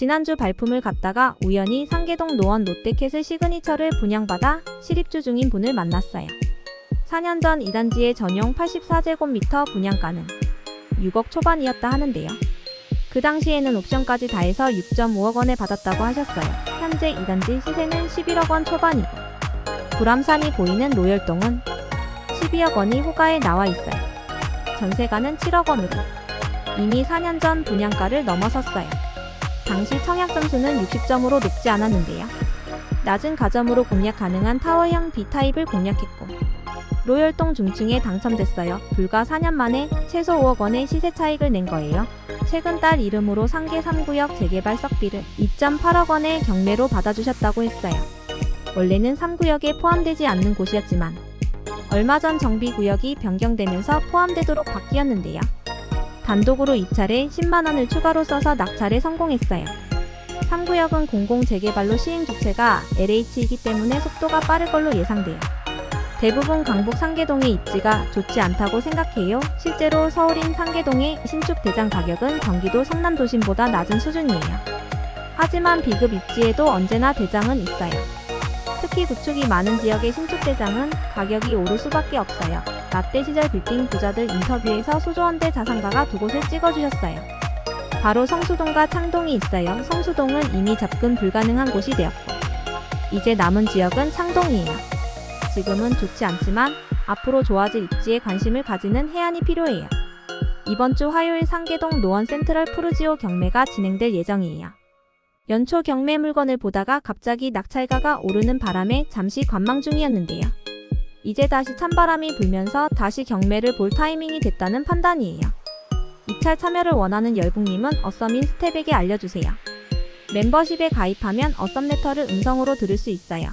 지난주 발품을 갖다가 우연히 상계동 노원 롯데캣을 시그니처를 분양받아 실입주 중인 분을 만났어요. 4년 전 이 단지의 전용 84제곱미터 분양가는 6억 초반이었다 하는데요. 그 당시에는 옵션까지 다 해서 6.5억 원에 받았다고 하셨어요. 현재 이 단지 시세는 11억 원 초반이고 불암산이 보이는 로열동은 12억 원이 호가에 나와 있어요. 전세가는 7억 원으로 이미 4년 전 분양가를 넘어섰어요. 당시 청약 점수는 60점으로 높지 않았는데요. 낮은 가점으로 공략 가능한 타워형 B타입을 공략했고 로열동 중층에 당첨됐어요. 불과 4년 만에 최소 5억 원의 시세 차익을 낸 거예요. 최근 딸 이름으로 상계 3구역 재개발 석비를 2.8억 원의 경매로 받아주셨다고 했어요. 원래는 3구역에 포함되지 않는 곳이었지만 얼마 전 정비구역이 변경되면서 포함되도록 바뀌었는데요. 단독으로 입찰에 10만 원을 추가로 써서 낙찰에 성공했어요. 3구역은 공공 재개발로 시행 주체가 LH이기 때문에 속도가 빠를 걸로 예상돼요. 대부분 강북 상계동의 입지가 좋지 않다고 생각해요. 실제로 서울인 상계동의 신축 대장 가격은 경기도 성남 도심보다 낮은 수준이에요. 하지만 비급 입지에도 언제나 대장은 있어요. 특히 구축이 많은 지역의 신축 대장은 가격이 오를 수밖에 없어요. 라떼 시절 빌딩 부자들 인터뷰에서 소조원대 자산가가 두 곳을 찍어주셨어요. 바로 성수동과 창동이 있어요. 성수동은 이미 접근 불가능한 곳이 되었고, 이제 남은 지역은 창동이에요. 지금은 좋지 않지만 앞으로 좋아질 입지에 관심을 가지는 해안이 필요해요. 이번 주 화요일 상계동 노원 센트럴 푸르지오 경매가 진행될 예정이에요. 연초 경매 물건을 보다가 갑자기 낙찰가가 오르는 바람에 잠시 관망 중이었는데요. 이제 다시 찬바람이 불면서 다시 경매를 볼 타이밍이 됐다는 판단이에요. 입찰 참여를 원하는 열북님은 어썸인 스텝에게 알려주세요. 멤버십에 가입하면 어썸 레터를 음성으로 들을 수 있어요.